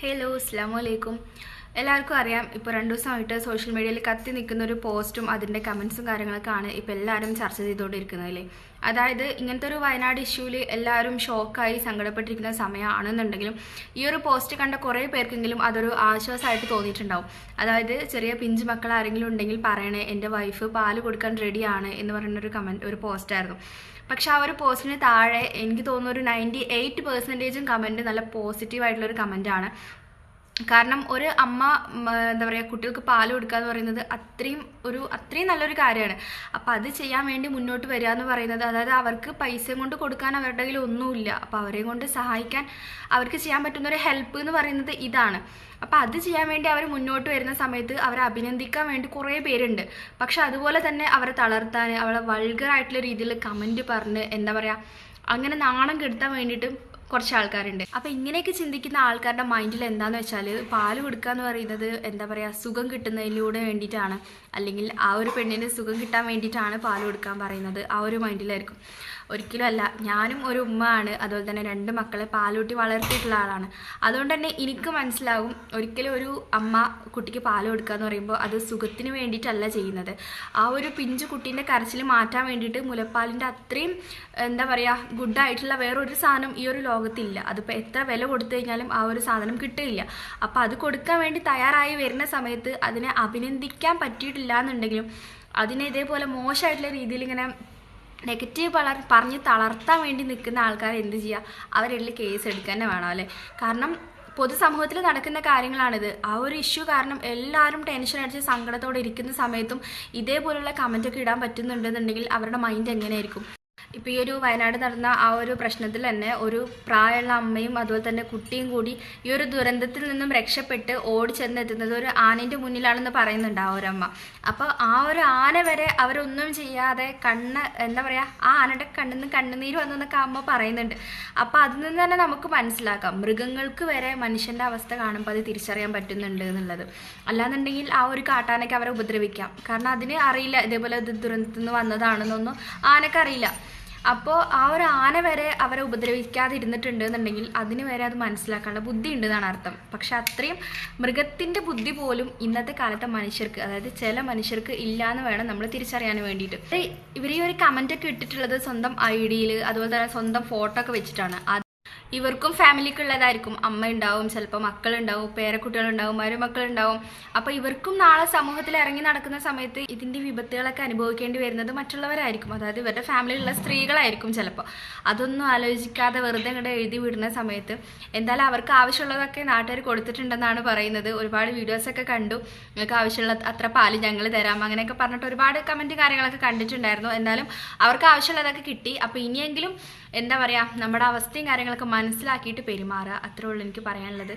Hello അസ്സാം വലൈക്കും എല്ലാവർക്കും അറിയാം ഇപ്പോൾ രണ്ട് ദിവസമായിട്ട് സോഷ്യൽ മീഡിയയിൽ കത്തി നിൽക്കുന്ന ഒരു പോസ്റ്റും അതിന്റെ കമൻസും കാര്യങ്ങളൊക്കെയാണ് ഇപ്പോൾ എല്ലാവരും ചർച്ച ചെയ്തുകൊണ്ടിരിക്കുന്നതല്ലേ? അതായത് ഇങ്ങനത്തെ ഒരു വയനാട് ഇഷ്യൂവിൽ എല്ലാവരും ഷോക്കായി സങ്കടപ്പെട്ടിരിക്കുന്ന സമയമാണെന്നുണ്ടെങ്കിലും ഈ ഒരു പോസ്റ്റ് കണ്ട കുറേ പേർക്കെങ്കിലും അതൊരു ആശ്വാസമായിട്ട് തോന്നിയിട്ടുണ്ടാവും. അതായത് ചെറിയ പിഞ്ച് മക്കൾ ആരെങ്കിലും ഉണ്ടെങ്കിൽ പറയണേ എന്റെ വൈഫ് പാൽ കൊടുക്കാൻ റെഡിയാണ് എന്ന് പറയുന്നൊരു കമന്റ് ഒരു പോസ്റ്റായിരുന്നു പക്ഷെ ആ ഒരു പോസ്റ്റിന് താഴെ എനിക്ക് തോന്നുന്ന ഒരു നയന്റി എയ്റ്റ് പെർസെന്റേജും കമന്റ് നല്ല പോസിറ്റീവായിട്ടുള്ളൊരു കമന്റാണ് കാരണം ഒരു അമ്മ എന്താ പറയുക കുട്ടികൾക്ക് പാൽ കൊടുക്കുക എന്ന് പറയുന്നത് അത്രയും ഒരു അത്രയും നല്ലൊരു കാര്യമാണ്. അപ്പോൾ അത് ചെയ്യാൻ വേണ്ടി മുന്നോട്ട് വരിക എന്ന് പറയുന്നത് അതായത് അവർക്ക് പൈസ കൊണ്ട് കൊടുക്കാൻ അവരുടെ കയ്യിൽ ഒന്നുമില്ല. അപ്പോൾ അവരെയും കൊണ്ട് സഹായിക്കാൻ അവർക്ക് ചെയ്യാൻ പറ്റുന്ന ഒരു ഹെൽപ്പ് എന്ന് പറയുന്നത് ഇതാണ്. അപ്പോൾ അത് ചെയ്യാൻ വേണ്ടി അവർ മുന്നോട്ട് വരുന്ന സമയത്ത് അവരെ അഭിനന്ദിക്കാൻ വേണ്ടി കുറേ പേരുണ്ട്. പക്ഷെ അതുപോലെ തന്നെ അവരെ തളർത്താൻ അവളെ വൾഗറായിട്ടുള്ള രീതിയിൽ കമന്റ് പറഞ്ഞ് എന്താ പറയുക അങ്ങനെ നാണം കെടുത്താൻ വേണ്ടിയിട്ട് കുറച്ച് ആൾക്കാരുണ്ട്. അപ്പൊ ഇങ്ങനെയൊക്കെ ചിന്തിക്കുന്ന ആൾക്കാരുടെ മൈൻഡിൽ എന്താന്ന് വെച്ചാൽ പാൽ കൊടുക്കുക എന്ന് പറയുന്നത് എന്താ പറയാ സുഖം കിട്ടുന്നതിലൂടെ വേണ്ടിയിട്ടാണ്. അല്ലെങ്കിൽ ആ ഒരു പെണ്ണിന് സുഖം കിട്ടാൻ വേണ്ടിയിട്ടാണ് പാൽ കൊടുക്കാൻ പറയുന്നത്. ആ ഒരു മൈൻഡിലായിരിക്കും ഒരിക്കലും അല്ല. ഞാനും ഒരു ഉമ്മ ആണ് അതുപോലെ തന്നെ രണ്ട് മക്കളെ പാലൂട്ടി വളർത്തിയിട്ടുള്ള ആളാണ്. അതുകൊണ്ട് തന്നെ എനിക്ക് മനസ്സിലാവും ഒരിക്കലും ഒരു അമ്മ കുട്ടിക്ക് പാൽ കൊടുക്കുക എന്ന് പറയുമ്പോൾ അത് സുഖത്തിന് വേണ്ടിയിട്ടല്ല ചെയ്യുന്നത്. ആ ഒരു പിഞ്ചു കുട്ടീന്റെ കരച്ചിൽ മാറ്റാൻ വേണ്ടിയിട്ട് മുലപ്പാലിന്റെ അത്രയും എന്താ പറയുക ഗുഡായിട്ടുള്ള വേറൊരു സാധനം ഈ ഒരു ലോകത്തില്ല അതിപ്പോൾ എത്ര വില കൊടുത്തു കഴിഞ്ഞാലും ആ ഒരു സാധനം കിട്ടില്ല അപ്പോൾ അത് കൊടുക്കാൻ വേണ്ടി തയ്യാറായി വരുന്ന സമയത്ത് അതിനെ അഭിനന്ദിക്കാൻ പറ്റിയിട്ടില്ല എന്നുണ്ടെങ്കിലും അതിനെ ഇതേപോലെ മോശമായിട്ടുള്ള രീതിയിൽ ഇങ്ങനെ നെഗറ്റീവ് വളർ പറഞ്ഞ് തളർത്താൻ വേണ്ടി നിൽക്കുന്ന ആൾക്കാർ എന്ത് ചെയ്യുക അവരെല്ലാം കേസ് എടുക്കാൻ തന്നെ വേണം അല്ലേ? കാരണം പൊതുസമൂഹത്തിൽ നടക്കുന്ന കാര്യങ്ങളാണിത്. ആ ഒരു ഇഷ്യൂ കാരണം എല്ലാവരും ടെൻഷൻ അടിച്ച് സങ്കടത്തോടെ ഇരിക്കുന്ന സമയത്തും ഇതേപോലുള്ള കമന്റൊക്കെ ഇടാൻ പറ്റുന്നുണ്ടെന്നുണ്ടെങ്കിൽ അവരുടെ മൈൻഡ് എങ്ങനെയായിരിക്കും? ഇപ്പോൾ ഈ ഒരു വയനാട് നടന്ന ആ ഒരു പ്രശ്നത്തിൽ തന്നെ ഒരു പ്രായമുള്ള അമ്മയും അതുപോലെ തന്നെ കുട്ടിയും കൂടി ഈ ഒരു ദുരന്തത്തിൽ നിന്നും രക്ഷപ്പെട്ട് ഓടി ചെന്നെത്തുന്നത് ഒരു ആനേന്റെ മുന്നിലാണെന്ന് പറയുന്നുണ്ട് ആ ഒരു അമ്മ. അപ്പോൾ ആ ഒരു ആന വരെ അവരൊന്നും ചെയ്യാതെ കണ്ണ് എന്താ പറയുക ആ ആനയുടെ കണ്ണിൽ നിന്ന് കണ്ണുനീര് വന്നു എന്നൊക്കെ അമ്മ പറയുന്നുണ്ട്. അപ്പോൾ അതിൽ നിന്ന് തന്നെ നമുക്ക് മനസ്സിലാക്കാം. മൃഗങ്ങൾക്ക് വരെ മനുഷ്യന്റെ അവസ്ഥ കാണുമ്പോൾ അത് തിരിച്ചറിയാൻ പറ്റുന്നുണ്ട് എന്നുള്ളത്. അല്ലാന്നുണ്ടെങ്കിൽ ആ ഒരു കാട്ടാനയ്ക്ക് അവരെ ഉപദ്രവിക്കാം. കാരണം അതിന് അറിയില്ല ഇതേപോലെ ഇത് ദുരന്തത്തിൽ നിന്ന് വന്നതാണെന്നൊന്നും ആനക്ക് അറിയില്ല. അപ്പോൾ ആ ഒരു ആന വരെ അവരെ ഉപദ്രവിക്കാതിരുന്നിട്ടുണ്ട് എന്നുണ്ടെങ്കിൽ അതിന് വരെ അത് മനസ്സിലാക്കാനുള്ള ബുദ്ധി ഉണ്ട് എന്നാണ് അർത്ഥം. പക്ഷെ അത്രയും മൃഗത്തിന്റെ ബുദ്ധി പോലും ഇന്നത്തെ കാലത്തെ മനുഷ്യർക്ക് അതായത് ചില മനുഷ്യർക്ക് ഇല്ല എന്ന് വേണം നമ്മൾ തിരിച്ചറിയാൻ വേണ്ടിയിട്ട്. ഇവർ ഈ ഒരു കമന്റ് ഒക്കെ ഇട്ടിട്ടുള്ളത് സ്വന്തം ഐ ഡിയിൽ അതുപോലെ തന്നെ സ്വന്തം ഫോട്ടോ ഒക്കെ വെച്ചിട്ടാണ്. ഇവർക്കും ഫാമിലിക്ക് ഉള്ളതായിരിക്കും അമ്മ ഉണ്ടാവും ചിലപ്പോൾ മക്കളുണ്ടാവും പേരക്കുട്ടികളുണ്ടാവും മരുമക്കളുണ്ടാവും അപ്പോൾ ഇവർക്കും നാളെ സമൂഹത്തിൽ ഇറങ്ങി നടക്കുന്ന സമയത്ത് ഇതിന്റെ വിപത്തുകളൊക്കെ അനുഭവിക്കേണ്ടി വരുന്നത് മറ്റുള്ളവരായിരിക്കും. അതായത് ഇവരുടെ ഫാമിലിയിലുള്ള സ്ത്രീകളായിരിക്കും ചിലപ്പോൾ അതൊന്നും ആലോചിക്കാതെ വെറുതെ ഇങ്ങോട്ട് എഴുതി വിടുന്ന സമയത്ത് എന്തായാലും അവർക്ക് ആവശ്യമുള്ളതൊക്കെ നാട്ടുകാർ കൊടുത്തിട്ടുണ്ടെന്നാണ് പറയുന്നത്. ഒരുപാട് വീഡിയോസൊക്കെ കണ്ടു. നിങ്ങൾക്ക് ആവശ്യമുള്ള അത്ര പാൽ ഞങ്ങൾ തരാം. അങ്ങനെയൊക്കെ പറഞ്ഞിട്ട് ഒരുപാട് കമന്റ് കാര്യങ്ങളൊക്കെ കണ്ടിട്ടുണ്ടായിരുന്നു. എന്നാലും അവർക്ക് ആവശ്യമുള്ളതൊക്കെ കിട്ടി. അപ്പോൾ ഇനിയെങ്കിലും എന്താ പറയുക നമ്മുടെ അവസ്ഥയും കാര്യങ്ങളൊക്കെ മനസ്സിലാക്കിയിട്ട് പെരുമാറുക. അത്രേ ഉള്ളൂ എനിക്ക് പറയാനുള്ളത്.